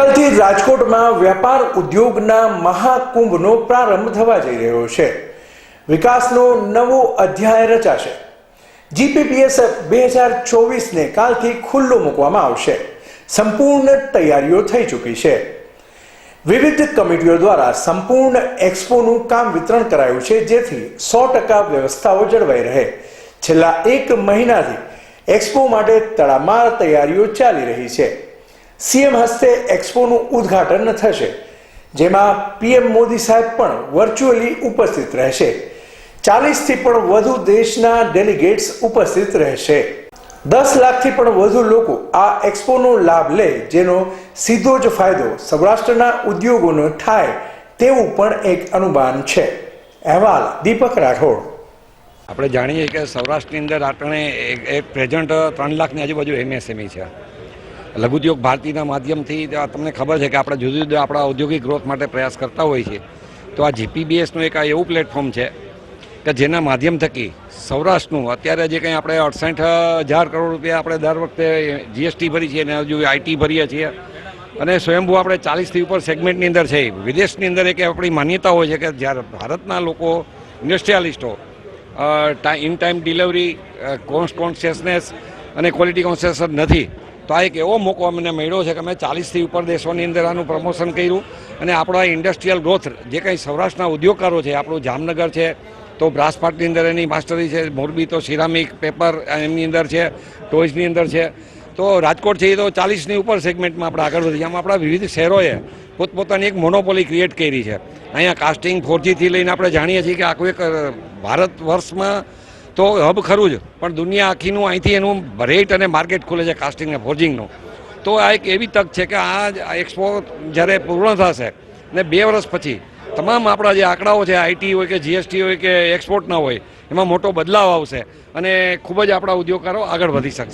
આવતીકાલથી રાજકોટમાં વેપાર ઉદ્યોગના મહાકુંભનો પ્રારંભ થવા જઈ રહ્યો છે. વિકાસનો નવો અધ્યાય રચાશે. જીપીપીએસ બે હજાર ચોવીસને કાલથી ખુલ્લો મૂકવામાં આવશે. સંપૂર્ણ તૈયારીઓ થઈ ચૂકી છે. વિવિધ કમિટીઓ દ્વારા સંપૂર્ણ એક્સપોનું કામ વિતરણ કરાયું છે, જેથી સો ટકા વ્યવસ્થાઓ જળવાઈ રહે. છેલ્લા એક મહિનાથી એક્સપો માટે તડામાર તૈયારીઓ ચાલી રહી છે. સીએમ હસ્તે એક્સપોનું ઉદ્ઘાટન થશે, જેમાં પીએમ મોદી સાહેબ પણ વર્ચ્યુઅલી ઉપસ્થિત રહેશે. ચાલીસથી પણ વધુ દેશના ડેલિગેટ્સ ઉપસ્થિત રહેશે. દસ લાખથી પણ વધુ લોકો આ એક્સપોનો લાભ લે, જેનો સીધો જ ફાયદો સૌરાષ્ટ્રના ઉદ્યોગોનો થાય તેવું પણ એક અનુમાન છે. અહેવાલ, દીપક રાઠોડ. આપણે જાણીએ કે સૌરાષ્ટ્રની અંદર આપણે એક- પ્રેઝન્ટ ત્રણ લાખની આજુબાજુ એમએસએમઈ છે. લઘુદ્યોગ ભારતીના માધ્યમથી તમને ખબર છે કે આપણે જુદી જુદા આપણા ઔદ્યોગિક ગ્રોથ માટે પ્રયાસ કરતા હોઈએ છીએ. તો આ જીપીબીએસનું એક આ એવું પ્લેટફોર્મ છે કે જેના માધ્યમ થકી સૌરાષ્ટ્રનું અત્યારે જે કંઈ આપણે અડસઠ હજાર કરોડ રૂપિયા આપણે દર વખતે જીએસટી ભરી છીએ અને હજુ આઈટી ભરીએ છીએ. અને સ્વયંભૂ આપણે ચાલીસથી ઉપર સેગમેન્ટની અંદર છે. વિદેશની અંદર એક આપણી માન્યતા હોય છે કે જ્યારે ભારતના લોકો ઇન્ડસ્ટ્રીયાલિસ્ટો in time delivery cost consciousness અને ક્વોલિટી કોન્શિયસ નથી. તો આ એક એવો મોકો અમને મળ્યો છે કે અમે ચાલીસથી ઉપર દેશોની અંદર આનું પ્રમોશન કર્યું. અને આપણા ઇન્ડસ્ટ્રીયલ ગ્રોથ જે કંઈ સૌરાષ્ટ્રના ઉદ્યોગકારો છે, આપણું જામનગર છે, તો બ્રાસપાટની અંદર એની માસ્ટરી છે, મોરબી તો સિરામિક પેપર એમની અંદર છે ટોયસની અંદર છે. તો રાજકોટ છે એ તો ચાલીસની ઉપર સેગમેન્ટમાં આપણે આગળ વધી આમ આપણા વિવિધ શહેરોએ પોતપોતાની એક મોનોપોલી ક્રિએટ કરી છે. અહીંયા કાસ્ટિંગ ફોરજીથી લઈને આપણે જાણીએ છીએ કે આખું એક ભારત વર્ષમાં તો હબ ખરું જ. પણ દુનિયા આખીનું અહીંથી એનું રેટ અને માર્કેટ ખુલે છે કાસ્ટિંગ અને ફોર્જિંગનું તો આ એક એવી તક છે કે આ એક્સપો જ્યારે પૂર્ણ થશે ને બે વર્ષ પછી તમામ આપણા જે આંકડાઓ છે આઈટી હોય કે જીએસટી હોય કે એક્સપોર્ટના હોય, એમાં મોટો બદલાવ આવશે અને ખૂબ જ આપણા ઉદ્યોગકારો આગળ વધી શકશે.